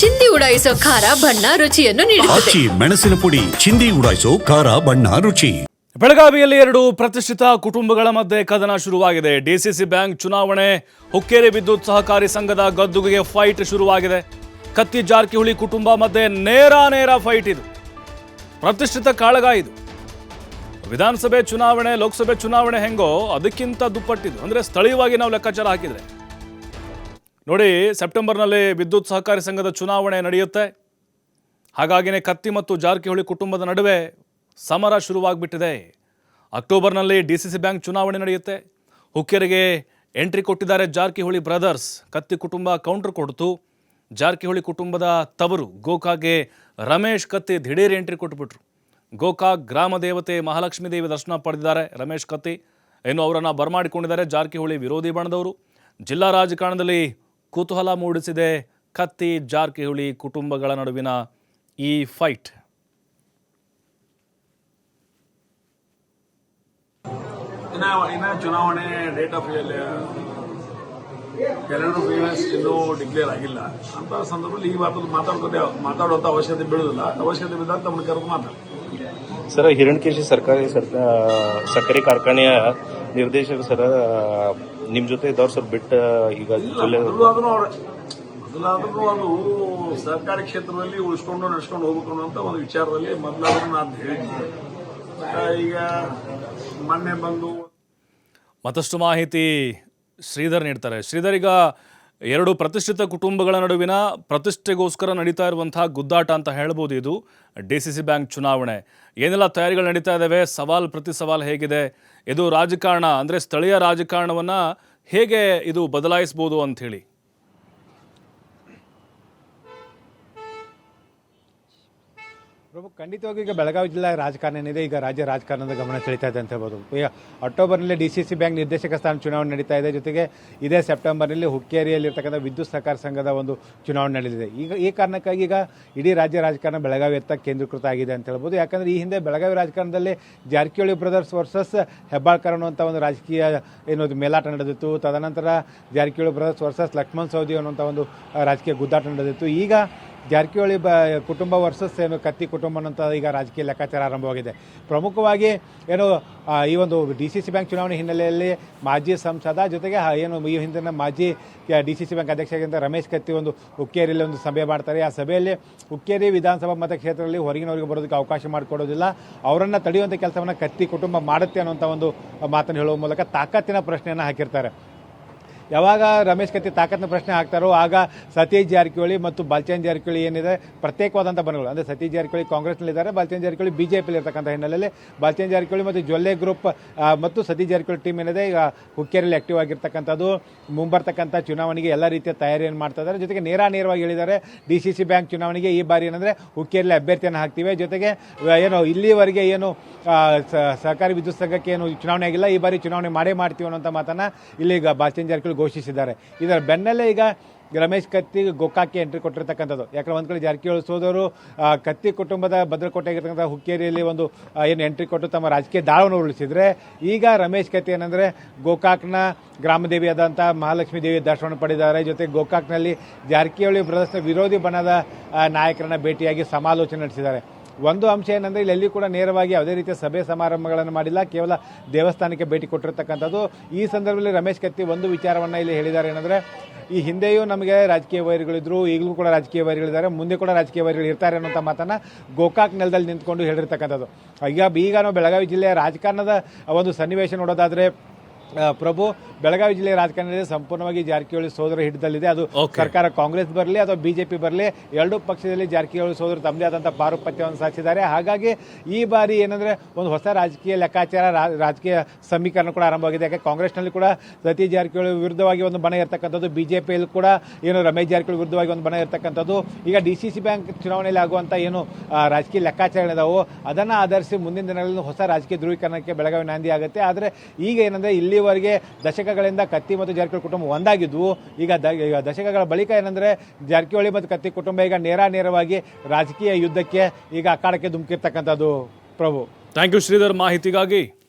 ಚಿಂದಿ ಉಡಾಯಿಸೋ ಖಾರ ಬಣ್ಣ ರುಚಿಯನ್ನು ನೀಡುತ್ತದೆ. ಆಚಿ ಮೆಣಸಿನ ಪುಡಿ ಚಿಂದಿ ಉಡಾಯಿಸೋ ಖಾರ ಬಣ್ಣ ರುಚಿ. ಬೆಳಗಾವಿಯಲ್ಲಿ ಎರಡು ಪ್ರತಿಷ್ಠಿತ ಕುಟುಂಬಗಳ ಮಧ್ಯೆ ಕದನ ಶುರುವಾಗಿದೆ. ಡಿಸಿಸಿ ಬ್ಯಾಂಕ್ ಚುನಾವಣೆ ಹುಕ್ಕೇರಿ ವಿದ್ಯುತ್ ಸಹಕಾರಿ ಸಂಘದ ಗದ್ದುಗೆಗೆ ಫೈಟ್ ಶುರುವಾಗಿದೆ. ಕತ್ತಿ ಜಾರಕಿಹೊಳಿ ಕುಟುಂಬ ಮಧ್ಯೆ ನೇರ ನೇರ ಫೈಟ್ ಇದು. ಪ್ರತಿಷ್ಠಿತ ಕಾಳಗ ಇದು. ವಿಧಾನಸಭೆ ಚುನಾವಣೆ ಲೋಕಸಭೆ ಚುನಾವಣೆ ಹೆಂಗೋ ಅದಕ್ಕಿಂತ ದುಪ್ಪಟ್ಟಿದು. ಅಂದರೆ ಸ್ಥಳೀಯವಾಗಿ ನಾವು ಲೆಕ್ಕಾಚಾರ ಹಾಕಿದ್ರೆ. ನೋಡಿ, ಸೆಪ್ಟೆಂಬರ್ನಲ್ಲಿ ವಿದ್ಯುತ್ ಸಹಕಾರಿ ಸಂಘದ ಚುನಾವಣೆ ನಡೆಯುತ್ತೆ. ಹಾಗಾಗಿನೇ ಕತ್ತಿ ಮತ್ತು ಜಾರಕಿಹೊಳಿ ಕುಟುಂಬದ ನಡುವೆ ಸಮರ ಶುರುವಾಗ್ಬಿಟ್ಟಿದೆ. ಅಕ್ಟೋಬರ್ನಲ್ಲಿ ಡಿ ಸಿ ಸಿ ಬ್ಯಾಂಕ್ ಚುನಾವಣೆ ನಡೆಯುತ್ತೆ. ಹುಕ್ಕೇರಿಗೆ ಎಂಟ್ರಿ ಕೊಟ್ಟಿದ್ದಾರೆ ಜಾರಕಿಹೊಳಿ ಬ್ರದರ್ಸ್. ಕತ್ತಿ ಕುಟುಂಬ ಕೌಂಟರ್ ಕೊಡ್ತು. ಜಾರಕಿಹೊಳಿ ಕುಟುಂಬದ ತವರು ಗೋಕಾಗೆ ರಮೇಶ್ ಕತ್ತಿ ದಿಢೀರ್ ಎಂಟ್ರಿ ಕೊಟ್ಬಿಟ್ರು. ಗೋಕಾಕ್ ಗ್ರಾಮ ದೇವತೆ ಮಹಾಲಕ್ಷ್ಮೀ ದೇವಿ ದರ್ಶನ ಪಡೆದಿದ್ದಾರೆ ರಮೇಶ್ ಕತ್ತಿ. ಇನ್ನು ಅವರನ್ನು ಬರಮಾಡಿಕೊಂಡಿದ್ದಾರೆ ಜಾರಕಿಹೊಳಿ ವಿರೋಧಿ ಬಣದವರು. ಜಿಲ್ಲಾ ರಾಜಕಾರಣದಲ್ಲಿ ಕುತೂಹಲ ಮೂಡಿಸಿದೆ ಕತ್ತಿ ಜಾರಕಿಹೊಳಿ ಕುಟುಂಬಗಳ ನಡುವಿನ ಈ ಫೈಟ್ ಇನ್ನ ಇನ್ನ ಚುನಾವಣೆ ಡೇಟ್ ಆಫ್ ಕ್ಯಾಲೆಂಡರ್ ಫೇಮಸ್ ಇನ್ನೂ ಡಿಕ್ಲೇರ್ ಆಗಿಲ್ಲ. ಅಂತ ಸಂದರ್ಭದಲ್ಲಿ ಈ ಮಾತು ಮಾತಾಡ್ಕೊತೇವೆ ಮಾತಾಡುವಂತ ಅವಶ್ಯಕತೆ ಬೀಳುದಿಲ್ಲ ಅವಶ್ಯಕತೆ ಬಿದ್ದಾಗ ತಮ್ಮ ಕರೆದು ಮಾತಾಡ ಸರ್ ಹಿರಣ್ಕೇಶಿ ಸರ್ಕಾರಿ ಸರ್ಕಾರಿ ಕಾರ್ಖಾನೆಯ ನಿರ್ದೇಶಕ ಸರ್ ನಿಮ್ ಜೊತೆ ಇದ್ದವ್ರು ಸರ್ ಬಿಟ್ಟು ಈಗ ಜಿಲ್ಲೆ ಮೊದಲಾದ್ರೂ ಅವ್ರ ಮೊದಲಾದ್ರೂ ಅದು ಸರ್ಕಾರಿ ಕ್ಷೇತ್ರದಲ್ಲಿ ಉಳಿಸ್ಕೊಂಡು ನಡೆಸ್ಕೊಂಡು ಹೋಗ್ಬೇಕು ಅನ್ನೋಂತ ಒಂದು ವಿಚಾರದಲ್ಲಿ ಮೊದಲಾದ್ರೂ ನಾನು ಹೇಳಿದ್ದೆ. ಆ, ಈಗ ಮೊನ್ನೆ ಬಂದು ಮತ್ತಷ್ಟು ಮಾಹಿತಿ ಶ್ರೀಧರ್ ನೀಡ್ತಾರೆ. ಶ್ರೀಧರ್ ಈಗ ಎರಡು ಪ್ರತಿಷ್ಠಿತ ಕುಟುಂಬಗಳ ನಡುವಿನ ಪ್ರತಿಷ್ಠೆಗೋಸ್ಕರ ನಡೀತಾ ಇರುವಂತಹ ಗುದ್ದಾಟ ಅಂತ ಹೇಳ್ಬೋದು ಇದು. ಡಿ ಸಿ ಸಿ ಬ್ಯಾಂಕ್ ಚುನಾವಣೆ. ಏನೆಲ್ಲ ತಯಾರಿಗಳು ನಡೀತಾ ಇದ್ದಾವೆ ಸವಾಲ್ ಪ್ರತಿ ಸವಾಲ್ ಹೇಗಿದೆ? ಇದು ರಾಜಕಾರಣ, ಅಂದರೆ ಸ್ಥಳೀಯ ರಾಜಕಾರಣವನ್ನು ಹೇಗೆ ಇದು ಬದಲಾಯಿಸ್ಬೋದು ಅಂಥೇಳಿ. ಪ್ರಭು ಖಂಡಿತವಾಗಿ ಈಗ ಬೆಳಗಾವಿ ಜಿಲ್ಲಾ ರಾಜಕಾರಣ ಏನಿದೆ ಈಗ ರಾಜ್ಯ ರಾಜಕಾರಣದ ಗಮನ ಸೆಳೀತಾ ಇದೆ ಅಂತ ಹೇಳ್ಬೋದು. ಈಗ ಅಕ್ಟೋಬರ್ನಲ್ಲಿ ಡಿ ಸಿ ಸಿ ಬ್ಯಾಂಕ್ ನಿರ್ದೇಶಕ ಸ್ಥಾನ ಚುನಾವಣೆ ನಡೀತಾ ಇದೆ. ಜೊತೆಗೆ ಇದೇ ಸೆಪ್ಟೆಂಬರ್ನಲ್ಲಿ ಹುಕ್ಕೇರಿಯಲ್ಲಿರ್ತಕ್ಕಂಥ ವಿದ್ಯುತ್ ಸಹಕಾರ ಸಂಘದ ಒಂದು ಚುನಾವಣೆ ನಡೆದಿದೆ. ಈಗ ಈ ಕಾರಣಕ್ಕಾಗಿ ಈಗ ಇಡೀ ರಾಜ್ಯ ರಾಜಕಾರಣ ಬೆಳಗಾವಿಯತ್ತ ಕೇಂದ್ರೀಕೃತ ಆಗಿದೆ ಅಂತ ಹೇಳ್ಬೋದು. ಯಾಕಂದರೆ ಈ ಹಿಂದೆ ಬೆಳಗಾವಿ ರಾಜಕಾರಣದಲ್ಲಿ ಜಾರಕಿಹೊಳಿ ಬ್ರದರ್ಸ್ ವರ್ಸಸ್ ಹೆಬ್ಬಾಳ್ಕರ್ ಅನ್ನುವಂಥ ಒಂದು ರಾಜಕೀಯ ಏನೋದು ಮೇಲಾಟ ನಡೆದಿತ್ತು. ತದನಂತರ ಜಾರಕಿಹೊಳಿ ಬ್ರದರ್ಸ್ ವರ್ಸಸ್ ಲಕ್ಷ್ಮಣ್ ಸೌದಿ ಅನ್ನುವಂಥ ಒಂದು ರಾಜಕೀಯ ಗುದ್ದಾಟ ನಡೆದಿತ್ತು. ಈಗ ಜಾರಕಿಹೊಳಿ ಬ, ಕುಟುಂಬ ವರ್ಸಸ್ ಏನು ಕತ್ತಿ ಕುಟುಂಬ ಅನ್ನೋಂಥ ಈಗ ರಾಜಕೀಯ ಲೆಕ್ಕಾಚಾರ ಆರಂಭವಾಗಿದೆ. ಪ್ರಮುಖವಾಗಿ ಏನು ಈ ಒಂದು ಡಿ ಸಿ ಸಿ ಬ್ಯಾಂಕ್ ಚುನಾವಣೆ ಹಿನ್ನೆಲೆಯಲ್ಲಿ ಮಾಜಿ ಸಂಸದ ಜೊತೆಗೆ ಏನು ಈ ಹಿಂದಿನ ಮಾಜಿ ಡಿ ಸಿ ಸಿ ಬ್ಯಾಂಕ್ ಅಧ್ಯಕ್ಷರಾಗಿದ್ದ ರಮೇಶ್ ಕತ್ತಿ ಒಂದು ಹುಕ್ಕೇರಿಯಲ್ಲಿ ಒಂದು ಸಭೆ ಮಾಡ್ತಾರೆ. ಆ ಸಭೆಯಲ್ಲಿ ಹುಕ್ಕೇರಿ ವಿಧಾನಸಭಾ ಮತಕ್ಷೇತ್ರದಲ್ಲಿ ಹೊರಗಿನವರಿಗೆ ಬರೋದಕ್ಕೆ ಅವಕಾಶ ಮಾಡಿಕೊಡೋದಿಲ್ಲ. ಅವರನ್ನು ತಡೆಯುವಂಥ ಕೆಲಸವನ್ನು ಕತ್ತಿ ಕುಟುಂಬ ಮಾಡುತ್ತೆ ಅನ್ನೋಂಥ ಒಂದು ಮಾತನ್ನು ಹೇಳುವ ಮೂಲಕ ತಾಕತ್ತಿನ ಪ್ರಶ್ನೆಯನ್ನು ಹಾಕಿರ್ತಾರೆ. ಯಾವಾಗ ರಮೇಶ್ ಕತ್ತಿ ತಾಕತ್ನ ಪ್ರಶ್ನೆ ಹಾಕ್ತಾರೋ, ಆಗ ಸತೀಶ್ ಜಾರಕಿಹೊಳಿ ಮತ್ತು ಬಾಲ್ಚಂದ್ ಜಾರಕಿಹೊಳಿ ಏನಿದೆ ಪ್ರತ್ಯೇಕವಾದಂಥ ಬಣಗಳು. ಅಂದರೆ ಸತೀಶ್ ಜಾರಕಿಹೊಳಿ ಕಾಂಗ್ರೆಸ್ನಲ್ಲಿದ್ದಾರೆ ಬಾಲ್ಚಂದ್ ಜಾರಕಿಹೊಳಿ ಬಿ ಜೆ ಪಿಲಿ ಇರ್ತಕ್ಕಂಥ ಹಿನ್ನೆಲೆಯಲ್ಲಿ. ಬಾಲ್ಚಂದ್ ಜಾರಕಿಹೊಳಿ ಮತ್ತು ಜೊಲ್ಲೆ ಗ್ರೂಪ್ ಮತ್ತು ಸತೀಶ್ ಜಾರಕಿಹೊಳಿ ಟೀಮ್ ಏನಿದೆ, ಈಗ ಹುಕ್ಕೇರಿಯಲ್ಲಿ ಆಕ್ಟಿವ್ ಆಗಿರ್ತಕ್ಕಂಥದ್ದು. ಮುಂಬರ್ತಕ್ಕಂಥ ಚುನಾವಣೆಗೆ ಎಲ್ಲ ರೀತಿಯ ತಯಾರಿಯನ್ನು ಮಾಡ್ತಾ ಇದ್ದಾರೆ. ಜೊತೆಗೆ ನೇರ ನೇರವಾಗಿ ಹೇಳಿದ್ದಾರೆ, ಡಿ ಸಿ ಸಿ ಬ್ಯಾಂಕ್ ಚುನಾವಣೆಗೆ ಈ ಬಾರಿ ಏನಂದರೆ ಹುಕ್ಕೇರಿಯಲ್ಲಿ ಅಭ್ಯರ್ಥಿಯನ್ನು ಹಾಕ್ತೀವಿ. ಜೊತೆಗೆ ಏನು ಇಲ್ಲಿವರೆಗೆ ಏನು ಸರ್ಕಾರಿ ವಿದ್ಯುತ್ ಸಂಘಕ್ಕೆ ಏನು ಚುನಾವಣೆ ಆಗಿಲ್ಲ, ಈ ಬಾರಿ ಚುನಾವಣೆ ಮಾಡೇ ಮಾಡ್ತೀವಿ ಅನ್ನೋಂಥ ಮಾತನ್ನು ಇಲ್ಲಿ ಈಗ ಬಾಲ್ಚಂದ್ ಜಾರಕಿಹೊಳಿ ಘೋಷಿಸಿದ್ದಾರೆ. ಇದರ ಬೆನ್ನಲ್ಲೇ ಈಗ ರಮೇಶ್ ಕತ್ತಿ ಗೋಕಾಕಿ ಎಂಟ್ರಿ ಕೊಟ್ಟಿರ್ತಕ್ಕಂಥದ್ದು. ಯಾಕಂದ್ರೆ ಒಂದು ಕಡೆ ಜಾರಕಿಹೊಳಿ ಸೋದರು ಕತ್ತಿ ಕುಟುಂಬದ ಭದ್ರಕೋಟೆ ಆಗಿರ್ತಕ್ಕಂಥ ಹುಕ್ಕೇರಿಯಲ್ಲಿ ಒಂದು ಏನು ಎಂಟ್ರಿ ಕೊಟ್ಟು ತಮ್ಮ ರಾಜಕೀಯ ದಾಳವನ್ನು ಉರುಳಿಸಿದರೆ, ಈಗ ರಮೇಶ್ ಕತ್ತಿ ಏನಂದ್ರೆ ಗೋಕಾಕ್ನ ಗ್ರಾಮದೇವಿ ಆದಂಥ ಮಹಾಲಕ್ಷ್ಮೀ ದೇವಿ ದರ್ಶನ ಪಡೆದಿದ್ದಾರೆ. ಜೊತೆ ಗೋಕಾಕ್ನಲ್ಲಿ ಜಾರಕಿಹೊಳಿ ಬ್ರದರ್ಸ್ನ ವಿರೋಧಿ ಬಣದ ನಾಯಕರನ್ನ ಭೇಟಿಯಾಗಿ ಸಮಾಲೋಚನೆ ನಡೆಸಿದ್ದಾರೆ. ಒಂದು ಅಂಶ ಏನಂದ್ರೆ ಇಲ್ಲಿ ಕೂಡ ನೇರವಾಗಿ ಯಾವುದೇ ರೀತಿಯ ಸಭೆ ಸಮಾರಂಭಗಳನ್ನು ಮಾಡಿಲ್ಲ, ಕೇವಲ ದೇವಸ್ಥಾನಕ್ಕೆ ಭೇಟಿ ಕೊಟ್ಟಿರ್ತಕ್ಕಂಥದ್ದು. ಈ ಸಂದರ್ಭದಲ್ಲಿ ರಮೇಶ್ ಕತ್ತಿ ಒಂದು ವಿಚಾರವನ್ನು ಇಲ್ಲಿ ಹೇಳಿದ್ದಾರೆ ಏನಂದ್ರೆ, ಈ ಹಿಂದೆಯೂ ನಮಗೆ ರಾಜಕೀಯ ವೈರಿಗಳಿದ್ರು ಈಗಲೂ ಕೂಡ ರಾಜಕೀಯ ವೈರಿಗಳಿದ್ದಾರೆ ಮುಂದೆ ಕೂಡ ರಾಜಕೀಯ ವೈರಿಗಳು ಇರ್ತಾರೆ ಅನ್ನೋಂಥ ಮಾತನ್ನು ಗೋಕಾಕ್ ನೆಲದಲ್ಲಿ ನಿಂತ್ಕೊಂಡು ಹೇಳಿರ್ತಕ್ಕಂಥದ್ದು. ಈಗ ಈಗ ನಾವು ಬೆಳಗಾವಿ ಜಿಲ್ಲೆಯ ರಾಜಕಾರಣದ ಒಂದು ಸನ್ನಿವೇಶ ನೋಡೋದಾದರೆ ಪ್ರಭು ಬೆಳಗಾವಿ ಜಿಲ್ಲೆಯ ರಾಜಕಾರಣದಲ್ಲಿ ಸಂಪೂರ್ಣವಾಗಿ ಜಾರಕಿಹೊಳಿ ಸೋದರ ಹಿಡಿದಲ್ಲಿದೆ. ಅದು ಸರ್ಕಾರ ಕಾಂಗ್ರೆಸ್ ಬರಲಿ ಅಥವಾ ಬಿಜೆಪಿ ಬರಲಿ ಎರಡೂ ಪಕ್ಷದಲ್ಲಿ ಜಾರಕಿಹೊಳಿ ಸೋದರು ತಮ್ಮದೇ ಆದಂಥ ಪಾರುಪತ್ಯವನ್ನು ಸಾಧಿಸಿದ್ದಾರೆ. ಹಾಗಾಗಿ ಈ ಬಾರಿ ಏನಂದ್ರೆ ಒಂದು ಹೊಸ ರಾಜಕೀಯ ಲೆಕ್ಕಾಚಾರ ರಾಜಕೀಯ ಸಮೀಕರಣ ಕೂಡ ಆರಂಭವಾಗಿದೆ. ಯಾಕೆ ಕಾಂಗ್ರೆಸ್ನಲ್ಲಿ ಕೂಡ ಸತೀಶ್ ಜಾರಕಿಹೊಳಿ ವಿರುದ್ಧವಾಗಿ ಒಂದು ಬಣ ಇರತಕ್ಕಂಥದ್ದು ಬಿಜೆಪಿಯಲ್ಲಿ ಕೂಡ ಏನು ರಮೇಶ್ ಜಾರಕಿಹೊಳಿ ವಿರುದ್ಧವಾಗಿ ಒಂದು ಬಣ ಇರತಕ್ಕಂಥದ್ದು ಈಗ ಡಿ ಸಿ ಸಿ ಬ್ಯಾಂಕ್ ಚುನಾವಣೆಯಲ್ಲಿ ಆಗುವಂಥ ಏನು ರಾಜಕೀಯ ಲೆಕ್ಕಾಚಾರಗಳಿದಾವೋ ಅದನ್ನು ಆಧರಿಸಿ ಮುಂದಿನ ದಿನಗಳಲ್ಲಿ ಹೊಸ ರಾಜಕೀಯ ಧ್ರುವೀಕರಣಕ್ಕೆ ಬೆಳಗಾವಿ ನಾಂದಿ ಆಗುತ್ತೆ. ಆದರೆ ಈಗ ಏನಂದ್ರೆ ಇಲ್ಲಿವರೆಗೆ ದಶಕಗಳಿಂದ ಕತ್ತಿ ಮತ್ತು ಜಾರಕಿಹೊಳಿ ಕುಟುಂಬ ಒಂದಾಗಿದ್ವು. ಈಗ ದ- ಈಗ ದಶಕಗಳ ಬಳಿಕ ಏನಂದರೆ ಜಾರಕಿಹೊಳಿ ಮತ್ತು ಕತ್ತಿ ಕುಟುಂಬ ಈಗ ನೇರ ನೇರವಾಗಿ ರಾಜಕೀಯ ಯುದ್ಧಕ್ಕೆ ಈಗ ಅಖಾಡಕ್ಕೆ ಧುಮುಕಿರ್ತಕ್ಕಂಥದ್ದು. ಪ್ರಭು. ಥ್ಯಾಂಕ್ ಯು ಶ್ರೀಧರ್ ಮಾಹಿತಿಗಾಗಿ.